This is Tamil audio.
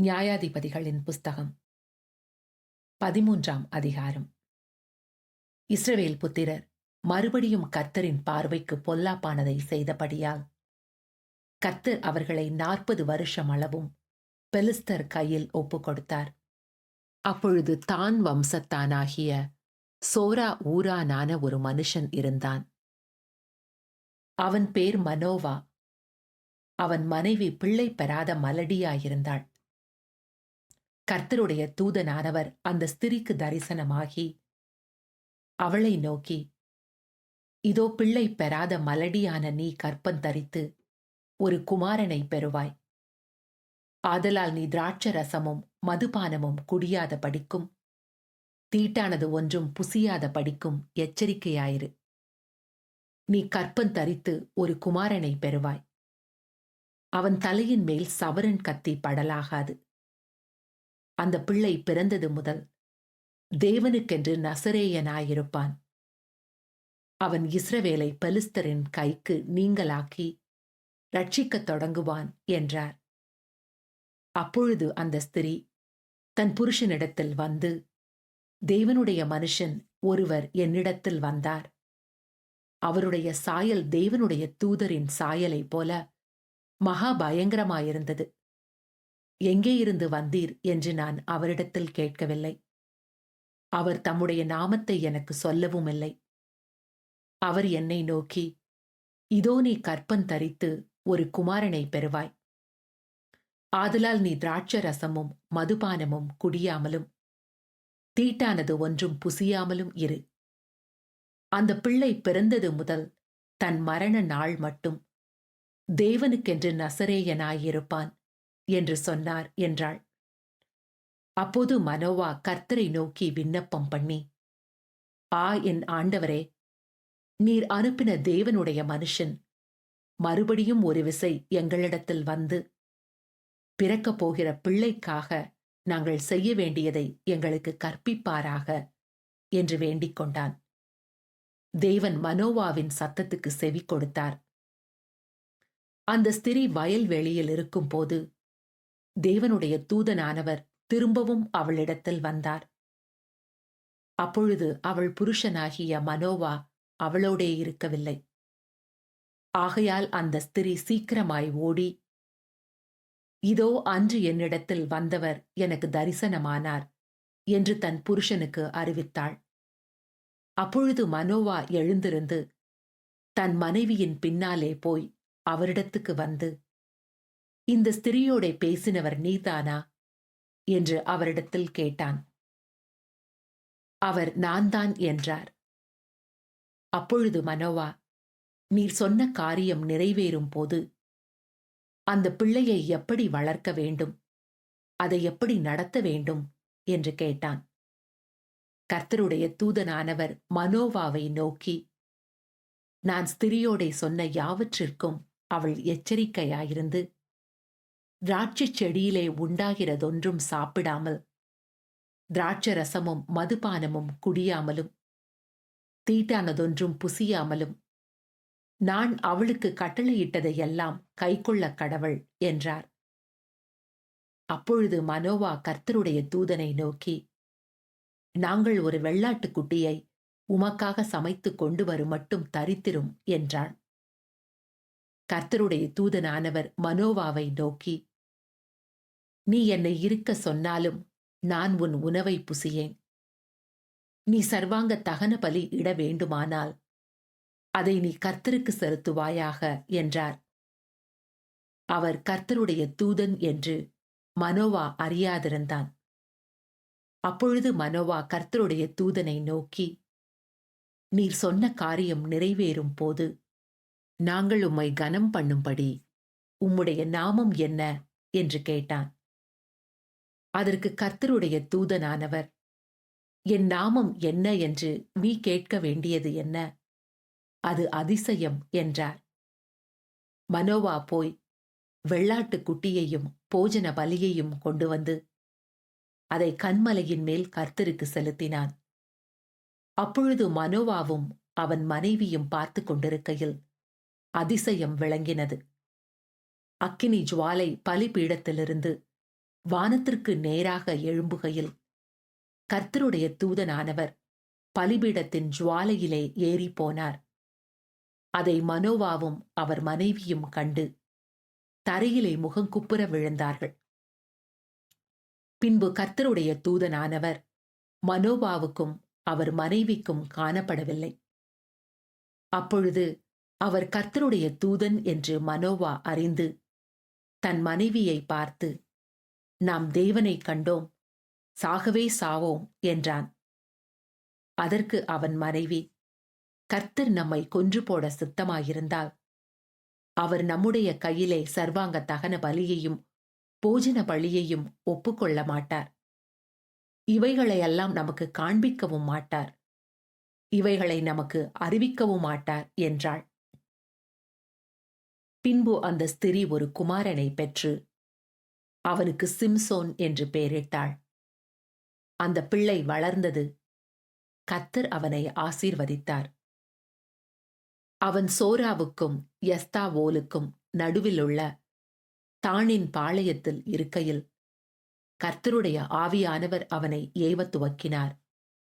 நியாயாதிபதிகளின் புஸ்தகம். பதிமூன்றாம் அதிகாரம். இஸ்ரவேல் புத்திரர் மறுபடியும் கர்த்தரின் பார்வைக்கு பொல்லாப்பானதை செய்தபடியால். கர்த்தர் அவர்களை நாற்பது வருஷம் அளவும் பெலிஸ்தர் கையில் ஒப்புக் கொடுத்தார் அப்பொழுது தான் வம்சத்தானாகிய சோரா ஊரானான ஒரு மனுஷன் இருந்தான். அவன் பேர் மனோவா. அவன் மனைவி பிள்ளை பெறாத மலடியாயிருந்தாள். கர்த்தருடைய தூதனானவர் அந்த ஸ்திரிக்கு தரிசனமாகி அவளை நோக்கி இதோ பிள்ளை பெறாத மலடியான நீ கற்பம் தரித்து ஒரு குமாரனை பெறுவாய். ஆதலால் நீ திராட்ச ரசமும் மதுபானமும் குடியாத படிக்கும் தீட்டானது ஒன்றும் புசியாத படிக்கும் எச்சரிக்கையாயிரு. நீ கற்பம் தரித்து ஒரு குமாரனை பெறுவாய். அவன் தலையின் மேல் சவரன் கத்தி படலாகாது. அந்த பிள்ளை பிறந்தது முதல் தேவனுக்கென்று நசரேயனாயிருப்பான். அவன் இஸ்ரவேலை பலிஸ்தரின் கைக்கு நீங்களாக்கி ரட்சிக்கத் தொடங்குவான் என்றார். அப்பொழுது அந்த ஸ்திரீ தன் புருஷனிடத்தில் வந்து தேவனுடைய மனுஷன் ஒருவர் என்னிடத்தில் வந்தார். அவருடைய சாயல் தேவனுடைய தூதரின் சாயலைப் போல மகா பயங்கரமாயிருந்தது. எங்கே இருந்து வந்தீர் என்று நான் அவரிடத்தில் கேட்கவில்லை. அவர் தம்முடைய நாமத்தை எனக்கு சொல்லவும் இல்லை. அவர் என்னை நோக்கி இதோ நீ கற்பன் தரித்து ஒரு குமாரனை பெறுவாய். ஆதலால் நீ திராட்ச ரசமும் மதுபானமும் குடியாமலும் தீட்டானது ஒன்றும் புசியாமலும் இரு. அந்த பிள்ளை பிறந்தது முதல் தன் மரண நாள் மட்டும் தேவனுக்கென்று நசரேயனாயிருப்பான். என்று சொன்னார் என்றாள். அப்போது மனோவா கர்த்தரை நோக்கி விண்ணப்பம் பண்ணி ஆ என் ஆண்டவரே நீர் அனுப்பின தேவனுடைய மனுஷன் மறுபடியும் ஒரு விசை எங்களிடத்தில் வந்து பிறக்கப் போகிற பிள்ளைக்காக நாங்கள் செய்ய வேண்டியதை எங்களுக்கு கற்பிப்பாராக என்று வேண்டிக் கொண்டான். தேவன் மனோவாவின் சத்தத்துக்கு செவி கொடுத்தார். அந்த ஸ்திரீ வயல்வெளியில் இருக்கும்போது தேவனுடைய தூதனானவர் திரும்பவும் அவளிடத்தில் வந்தார். அப்பொழுது அவள் புருஷனாகிய மனோவா அவளோடே இருக்கவில்லை. ஆகையால் அந்த ஸ்திரீ சீக்கிரமாய் ஓடி இதோ அன்று என்னிடத்தில் வந்தவர் எனக்கு தரிசனமானார் என்று தன் புருஷனுக்கு அறிவித்தாள். அப்பொழுது மனோவா எழுந்திருந்து தன் மனைவியின் பின்னாலே போய் அவரிடத்துக்கு வந்து இந்த ஸ்திரீயோட பேசினவர் நீதானா? என்று அவரிடத்தில் கேட்டான். அவர் நான் தான் என்றார். அப்பொழுது மனோவா நீர் சொன்ன காரியம் நிறைவேறும் போது அந்த பிள்ளையை எப்படி வளர்க்க வேண்டும்? அதை எப்படி நடத்த வேண்டும்? என்று கேட்டான். கர்த்தருடைய தூதனானவர் மனோவாவை நோக்கி நான் ஸ்திரியோடை சொன்ன யாவற்றிற்கும் அவள் எச்சரிக்கையாயிருந்து திராட்சை செடியிலே உண்டாகிறதொன்றும் சாப்பிடாமல் திராட்ச ரசமும் மதுபானமும் குடியாமலும் தீட்டானதொன்றும் புசியாமலும் நான் அவளுக்கு கட்டளையிட்டதையெல்லாம் கைக்கொள்ள கடவுள் என்றார். அப்பொழுது மனோவா கர்த்தருடைய தூதனை நோக்கி நாங்கள் ஒரு வெள்ளாட்டு குட்டியை உமக்காக சமைத்து கொண்டு வரும் மட்டும் தரித்திரும் என்றான். கர்த்தருடைய தூதனானவர் மனோவாவை நோக்கி நீ என்னை இருக்க சொன்னாலும் நான் உன் உணவை புசியேன். நீ சர்வாங்க தகன பலி இட வேண்டுமானால் அதை நீ கர்த்தருக்கு செலுத்துவாயாக என்றார். அவர் கர்த்தருடைய தூதன் என்று மனோவா அறியாதிருந்தான். அப்பொழுது மனோவா கர்த்தருடைய தூதனை நோக்கி நீர் சொன்ன காரியம் நிறைவேறும் போது நாங்கள் உம்மை கனம் பண்ணும்படி உம்முடைய நாமம் என்ன? என்று கேட்டான். அதற்கு கர்த்தருடைய தூதனானவர். என் நாமம் என்ன என்று நீ கேட்க வேண்டியது என்ன? அது அதிசயம் என்றார். மனோவா போய் வெள்ளாட்டு குட்டியையும் போஜன பலியையும் கொண்டு வந்து அதை கண்மலையின் மேல் கர்த்தருக்கு செலுத்தினான். அப்பொழுது மனோவாவும் அவன் மனைவியும் பார்த்து கொண்டிருக்கையில் அதிசயம் விளங்கினது. அக்கினி ஜுவாலை பலிபீடத்திலிருந்து வானத்திற்கு நேராக எழும்புகையில் கர்த்தருடைய தூதனானவர் பலிபீடத்தின் ஜுவாலையிலே ஏறிப் போனார் அதை மனோவாவும் அவர் மனைவியும் கண்டு தரையிலே முகங்குப்புற விழுந்தார்கள். பின்பு கர்த்தருடைய தூதனானவர் மனோபாவுக்கும் அவர் மனைவிக்கும் காணப்படவில்லை. அப்பொழுது அவர் கர்த்தருடைய தூதன் என்று மனோவா அறிந்து தன் மனைவியை பார்த்து நாம் தேவனை கண்டோம். சாகவே சாவோம் என்றான். அதற்கு அவன் மனைவி கர்த்தர் நம்மை கொன்று போட சித்தமாயிருந்தால். அவர் நம்முடைய கையிலே சர்வாங்க தகன பலியையும் போஜன பலியையும் ஒப்புக்கொள்ள மாட்டார். இவைகளையெல்லாம் நமக்கு காண்பிக்கவும் மாட்டார். இவைகளை நமக்கு அறிவிக்கவும் மாட்டார் என்றாள். பின்பு அந்த ஸ்திரீ ஒரு குமாரனை பெற்று அவனுக்கு சிம்சோன் என்று பெயரிட்டாள். அந்த பிள்ளை வளர்ந்தது. கத்தர் அவனை ஆசீர்வதித்தார். அவன் சோராவுக்கும் எஸ்தாவோலுக்கும் நடுவிலுள்ள தானின் பாளையத்தில் இருக்கையில் கர்த்தருடைய ஆவியானவர் அவனை ஏவத் துவக்கினார்